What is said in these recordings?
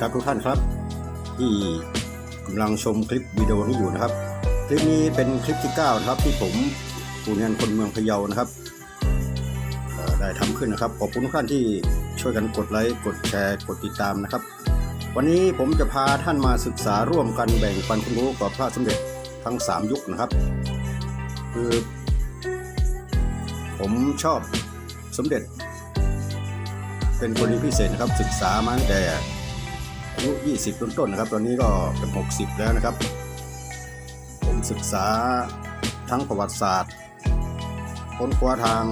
ครับสวัสดีครับทุกท่านครับ ที่กำลังชมคลิปวิดีโอนี้อยู่นะครับ คลิปนี้เป็นคลิปที่9นะครับที่ผมปูเนียนคนเมืองพะเยานะครับได้ทำขึ้นนะครับขอบคุณทุกท่านที่ช่วยกันกดไลค์กดแชร์กดติดตามนะครับ วันนี้ผมจะพาท่านมาศึกษาร่วมกันแบ่งปันความรู้กับพระสมเด็จทั้ง 3 ยุคนะครับ คือผมชอบสมเด็จ เป็นกรณีพิเศษนะครับศึกษามาตั้งแต่ อายุ 20 ต้นๆนะครับ ตอนนี้ก็เป็น 60 แล้วนะครับ ผมศึกษาทั้งประวัติศาสตร์ ค้นคว้าทาง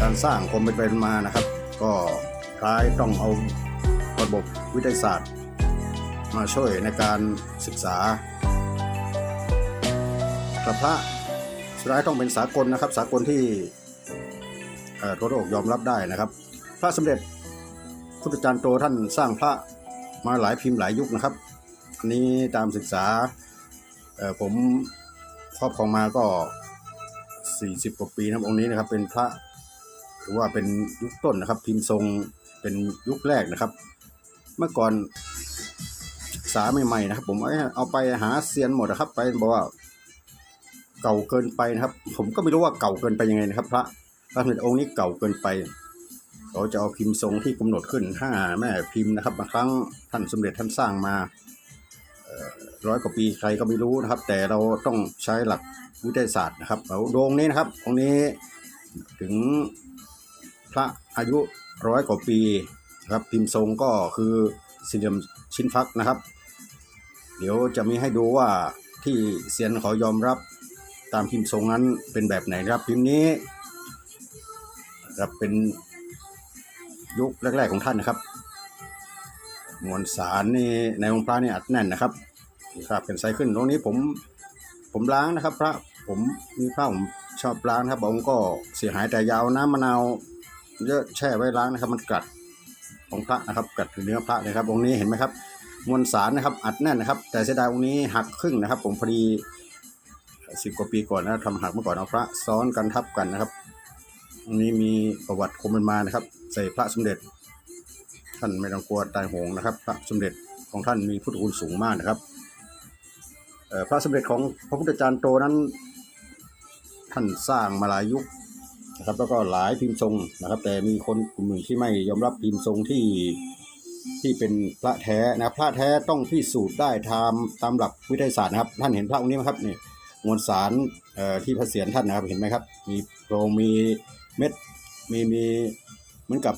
การสร้างความเป็นไปมานะครับ ก็คล้ายต้องเอาระบบวิทยาศาสตร์ มาช่วยในการศึกษาพระพระสุดท้ายต้องเป็นสากลนะครับ สากลที่เอ่อทั่วโลกยอมรับได้นะครับ พระสมเด็จพุทธจารย์โตท่านสร้างพระ มาหลายพิมพ์หลายยุคนะครับ อันนี้ตามศึกษาเอ่อผมครอบครองมาก็ 40 กว่าปีนะองค์นี้นะครับ เป็นพระถือว่าเป็นยุคต้นนะครับ พิมพ์ทรงเป็นยุคแรกนะครับ เมื่อก่อนศึกษาใหม่ๆนะครับ ผมเอาเอาไปหาเซียนหมดนะครับ ไปบอกว่าเก่าเกินไปนะครับ ผมก็ไม่รู้ว่าเก่าเกินไปยังไงนะครับ พระพระสมเด็จองค์นี้เก่าเกินไป เขาจะเอาพิมพ์ทรงที่กำหนดขึ้นห้าแม่พิมพ์นะครับบางครั้งท่านสมเด็จท่านสร้างมาร้อยกว่าปีใครก็ไม่รู้นะครับ แต่เราต้องใช้หลักวิทยาศาสตร์นะครับเอาดวงนี้นะครับองนี้ถึงพระอายุร้อยกว่าปีครับพิมพ์ทรงก็คือสี่เหลี่ยมชิ้นฟักนะครับ เดี๋ยวจะมีให้ดูว่าที่เซียนเขายอมรับตามพิมพ์ทรงนั้นเป็นแบบไหนครับพิมพ์นี้นะครับเป็น ยุคแรก ๆของท่านนะครับ มวลสารนี่ในองค์พระนี่อัดแน่นนะครับครับเป็นไซส์ขึ้นตรงนี้ผมผมล้างนะครับ พระผมมีพระผมชอบล้างนะครับองค์ก็เสียหายแต่ยาวน้ำมะนาวเยอะแช่ไว้ล้างนะครับ มันกัดของพระนะครับ กัดเนื้อพระเลยครับ องค์นี้เห็นไหมครับ มวลสารนะครับอัดแน่นนะครับ แต่เสียดายองค์นี้หักครึ่งนะครับ ผมพอดีสิบกว่าปีก่อนนะทำหักเมื่อก่อนเอาพระซ้อนกันทับกันนะครับ ตรงนี้มีประวัติคมเป็นมานะครับ ใส่พระสมเด็จ ท่านไม่ต้องกลัวตายโหงนะครับ พระสมเด็จของท่านมีพุทธคุณสูงมากนะครับเอ่อพระสมเด็จของพระพุทธจารย์โตนั้น ท่านสร้างมาหลายยุคนะครับแล้วก็หลายพิมพ์ทรงนะครับ แต่มีคนกลุ่มหนึ่งที่ไม่ยอมรับพิมพ์ทรงที่ที่เป็นพระแท้นะครับพระแท้ต้องพิสูจน์ได้ตามตามหลักวิทยาศาสตร์นะครับ ท่านเห็นพระองค์นี้ไหมครับนี่มวลสารเอ่อที่พระเศียรท่านนะครับเห็นไหมครับ มีโพรงมี เม็ดมีมีเหมือนกับ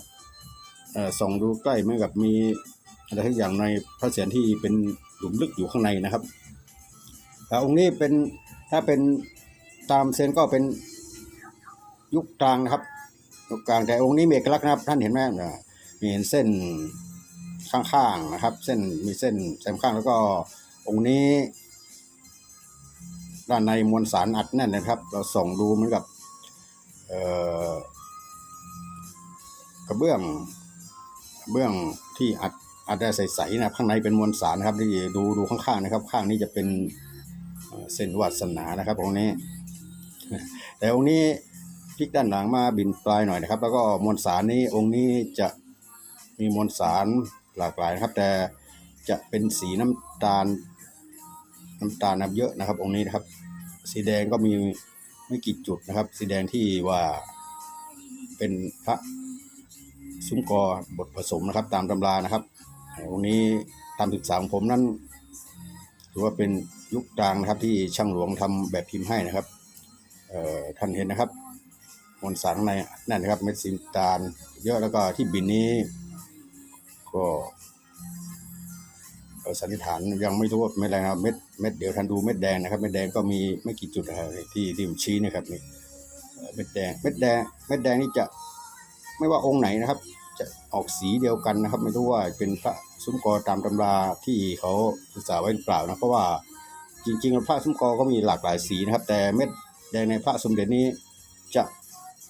ส่องดูใกล้เหมือนกับมีอะไรทุกอย่างในพระเศียรที่เป็นหลุมลึกอยู่ข้างในนะครับแต่องค์นี้เป็นถ้าเป็นตามเซนก็เป็นยุคกลางนะครับ ยุคกลางแต่องค์นี้มีเอกลักษณ์นะครับ ท่านเห็นไหมมีเห็นเส้นข้างๆนะครับ เส้นมีเส้นแซมข้างแล้วก็องค์นี้ ด้านในมวลสารอัดแน่นนะครับ เราส่องดูเหมือนกับ กระเบื้องกระเบื้องที่อัดอัดได้ใสๆนะครับข้างในเป็นมวลสารนะครับที่ดูดูข้างๆนะครับ ข้างนี้จะเป็นเส้นวาสนานะครับองนี้ แต่องนี้พลิกด้านหลังมาบินปลายหน่อยนะครับ แล้วก็มวลสารนี้องค์นี้จะมีมวลสารหลากหลายนะครับ แต่จะเป็นสีน้ำตาลน้ำตาลนับเยอะนะครับ องค์นี้นะครับ สีแดงก็มี ไม่กี่จุดนะครับ สีแดงที่ว่าเป็นพระซุ้มกอบทผสมนะครับ ตามตำรานะครับองนี้ตามศึกษาของผมนั้นถือว่าเป็นยุคกลางนะครับ ที่ช่างหลวงทำแบบพิมพ์ให้นะครับท่านเห็นนะครับมวลสารข้างในนั่นนะครับเม็ดสีตาลเยอะแล้วก็ที่บินนี้ก็ สันนิษฐานยังไม่รู้ว่าเม็ดอะไรนะครับเม็ดเม็ดเดี๋ยวท่านดูเม็ดแดงนะครับเม็ดแดงก็มีไม่กี่จุดนะครับที่ที่ผมชี้นะครับนี่เอ่อเม็ดแดงเม็ดแดงเม็ดแดงนี่จะไม่ว่าองค์ไหนนะครับ จะออกสีเดียวกันนะครับ ไม่รู้ว่าเป็นพระซุ้มกอตามตำราที่เขาศึกษาไว้หรือเปล่านะเพราะว่าจริงๆพระซุ้มกอก็มีหลากหลายสีนะครับ แต่เม็ดแดงในพระสมเด็จนี้จะ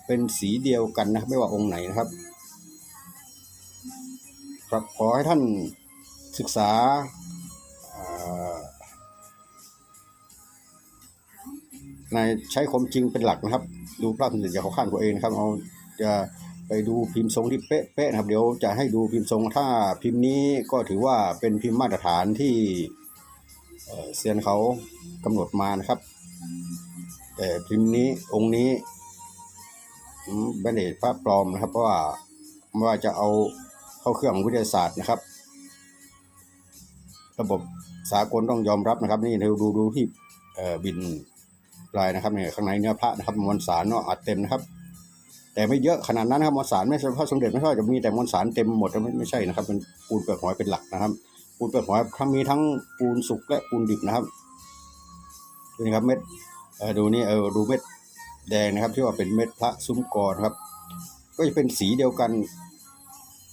เป็นสีเดียวกันนะครับไม่ว่าองค์ไหนนะครับครับขอให้ท่าน ศึกษาในใช้ความจริงเป็นหลักนะครับ ดูพระสมเด็จอย่าเข้าข้างตัวเองนะครับเอาจะไปดูพิมพ์ทรงที่เป๊ะๆนะครับเดี๋ยวจะให้ดูพิมพ์ทรงถ้าพิมพ์นี้ก็ถือว่าเป็นพิมพ์มาตรฐานที่เซียนเขากำหนดมานะครับ แต่พิมพ์นี้องค์นี้อืมไม่ได้พระปลอมนะครับ เพราะว่าไม่ว่าจะเอาเข้าเครื่องวิทยาศาสตร์นะครับ ระบบสากลต้องยอมรับนะครับ นี่เราดูดูที่บินปลายนะครับเนี่ยข้างในเนื้อพระนะครับมวลสารเนาะอัดเต็มนะครับ แต่ไม่เยอะขนาดนั้นนะครับมวลสารไม่ใช่พระสมเด็จไม่ใช่จะมีแต่มวลสารเต็มหมดไม่ไม่ใช่นะครับเป็นปูนเปลือกหอยเป็นหลักนะครับ ปูนเปลือกหอยทั้งมีทั้งปูนสุกและปูนดิบนะครับดูนะครับเม็ดดูนี่เออดูเม็ดแดงนะครับ ที่ว่าเป็นเม็ดพระซุ้มกอนะครับ ก็จะเป็นสีเดียวกัน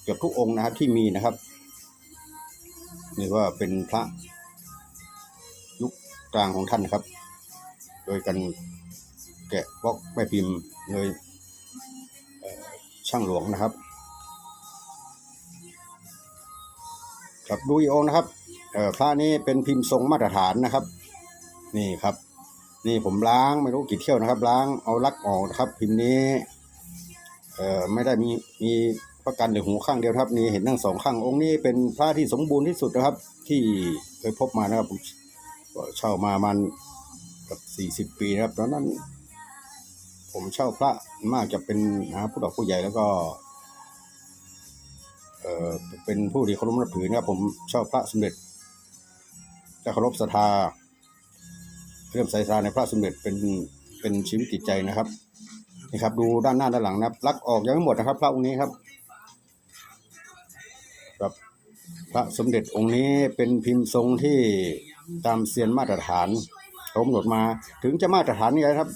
เกือบทุกองค์นะครับที่มีนะครับ นี่ว่าเป็นพระยุคกลางของท่านนะครับ โดยการแกะบล็อกแม่พิมพ์โดยช่างหลวงนะครับครับดูอีกองนะครับพระนี้เป็นพิมพ์ทรงมาตรฐานนะครับ นี่ครับ นี่ผมล้างไม่รู้กี่เที่ยวนะครับ ล้างเอาลักออกนะครับ พิมพ์นี้ไม่ได้มีมี ประกันหรือหูข้างเดียวครับนี่เห็นทั้งสองข้างองค์นี้เป็นพระที่สมบูรณ์ที่สุดนะครับ ที่เคยพบมานะครับผมเช่ามามันกับสี่สิบปีนะครับตอนนั้น ผมเช่าพระมากจะเป็นนะผู้ดอกผู้ใหญ่แล้วก็เอ่อเป็นผู้ที่เคารพนับถือนะครับผมเช่าพระสมเด็จจะเคารพศรัทธาเริ่อมใส่ศรัทธาในพระสมเด็จเป็นเป็นชีวิตจิตใจนะครับนี่ครับดูด้านหน้าด้านหลังนะครับลักออกยังไม่หมดนะครับ พระองค์นี้ครับ พระสมเด็จองค์นี้เป็นพิมพ์ทรงที่ตามเซียนมาตรฐานกำหนดมาถึงจะมาตรฐานนี่ไงครับ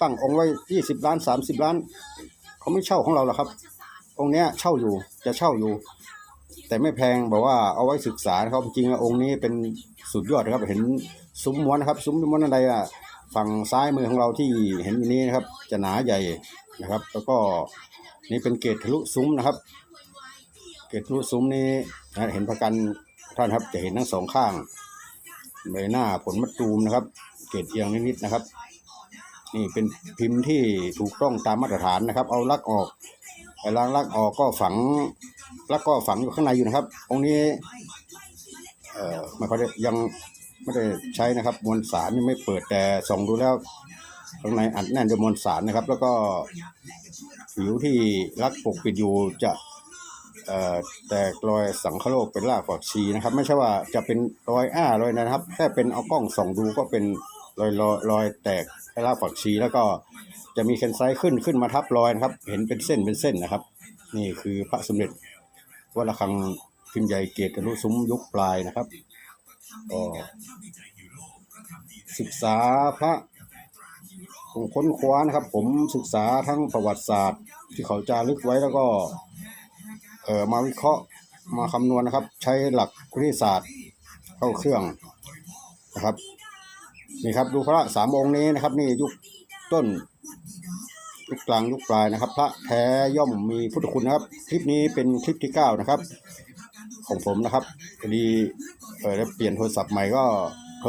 ตั้งองค์ไว้ยี่สิบล้านสามสิบล้าน เขาไม่เช่าของเราหรอกครับ องค์เนี้ยเช่าอยู่จะเช่าอยู่ แต่ไม่แพงบอกว่าเอาไว้ศึกษาครับจริงๆองค์นี้เป็นสุดยอดครับเห็นซุ้มม้วนนะครับ ซุ้มม้วนอะไรอะฝั่งซ้ายมือของเราที่เห็นอยู่นี้นะครับ จะหนาใหญ่นะครับ แล้วก็นี่เป็นเกตทะลุซุ้มนะครับ เกตทะลุซุ้มนี้ นะเห็นประกันท่านครับจะเห็นทั้งสองข้างใบหน้าผลมะตูมนะครับ เกตเอียงนิดๆนะครับ นี่เป็นพิมพ์ที่ถูกต้องตามมาตรฐานนะครับ เอาลักออกไอ้ล้างลักออกก็ฝังลักก็ฝังอยู่ข้างในอยู่นะครับองค์นี้ เอ่อไม่ค่อยได้ยังไม่ได้ใช้นะครับ มวลสารยังไม่เปิดแต่ส่องดูแล้วข้างในอัดแน่นด้วยมวลสารนะครับ แล้วก็ผิวที่รักปกปิดอยู่จะ แตกรอยสังคโลกเป็นรากฝักชีนะครับ ไม่ใช่ว่าจะเป็นรอยอ้ารอยนะครับ แค่เป็นเอากล้องส่องดูก็เป็นรอยรอยรอยแตกรากฝักชีแล้วก็จะมีเคนไซต์ขึ้นขึ้นมาทับรอยนะครับ เห็นเป็นเส้นเป็นเส้นนะครับ นี่คือพระสมเด็จวัดระฆังพิมพ์ใหญ่เกตรุซุ้มยุคปลายนะครับก็ศึกษาพระผมค้นคว้านะครับ ผมศึกษาทั้งประวัติศาสตร์ที่เขาจารึกไว้แล้วก็ อ่อมาวิเคราะห์มาคำนวณนะครับ ใช้หลักวิทยาศาสตร์เข้าเครื่องนะครับนี่ครับดูพระสามองค์นี้นะครับ นี่ยุคต้นยุคกลางยุคปลายนะครับ พระแท้ย่อมมีพุทธคุณนะครับ คลิปนี้เป็นคลิปที่เก้านะครับ ของผมนะครับพอดีเออเปลี่ยนโทรศัพท์ใหม่ก็ทร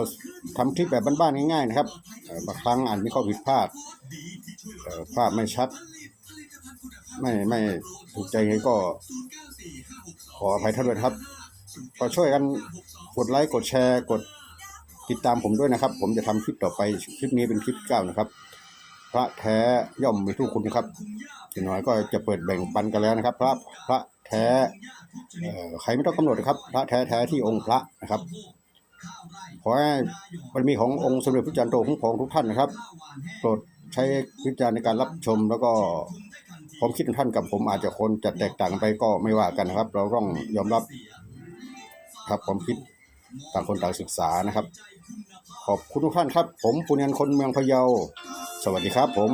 ทำคลิปแบบบ้านๆง่ายๆนะครับบางครั้งอ่าจมีข้อผิดพลาดภาพไม่ชัด ไม่ไม่ถูกใจไงก็ ขออภัยท่านด้วยครับ ก็ช่วยกันกดไลค์กดแชร์ กดติดตามผมด้วยนะครับ ผมจะทำคลิปต่อไปคลิปนี้เป็นคลิปเก้านะครับ พระแท้ย่อมมีทุกคุณนะครับอย่างน้อยก็จะเปิดแบ่งปันกันแล้วนะครับ พระพระแท้ใครไม่ต้องกำหนดครับ พระแท้แท้ที่องค์พระนะครับขอให้มันมีขององค์สมเด็จพระจันทร์โตคุ้มครองทุกท่านนะครับ โปรดใช้วิจารณ์ในการรับชมแล้วก็ ความคิดของท่านกับผมอาจจะคนจะแตกต่างไปก็ไม่ว่ากันนะครับ เราต้องยอมรับครับความคิดต่างคนต่างศึกษานะครับ ขอบคุณทุกท่านครับ ผมปุญญนคนเมืองพะเยา สวัสดีครับผม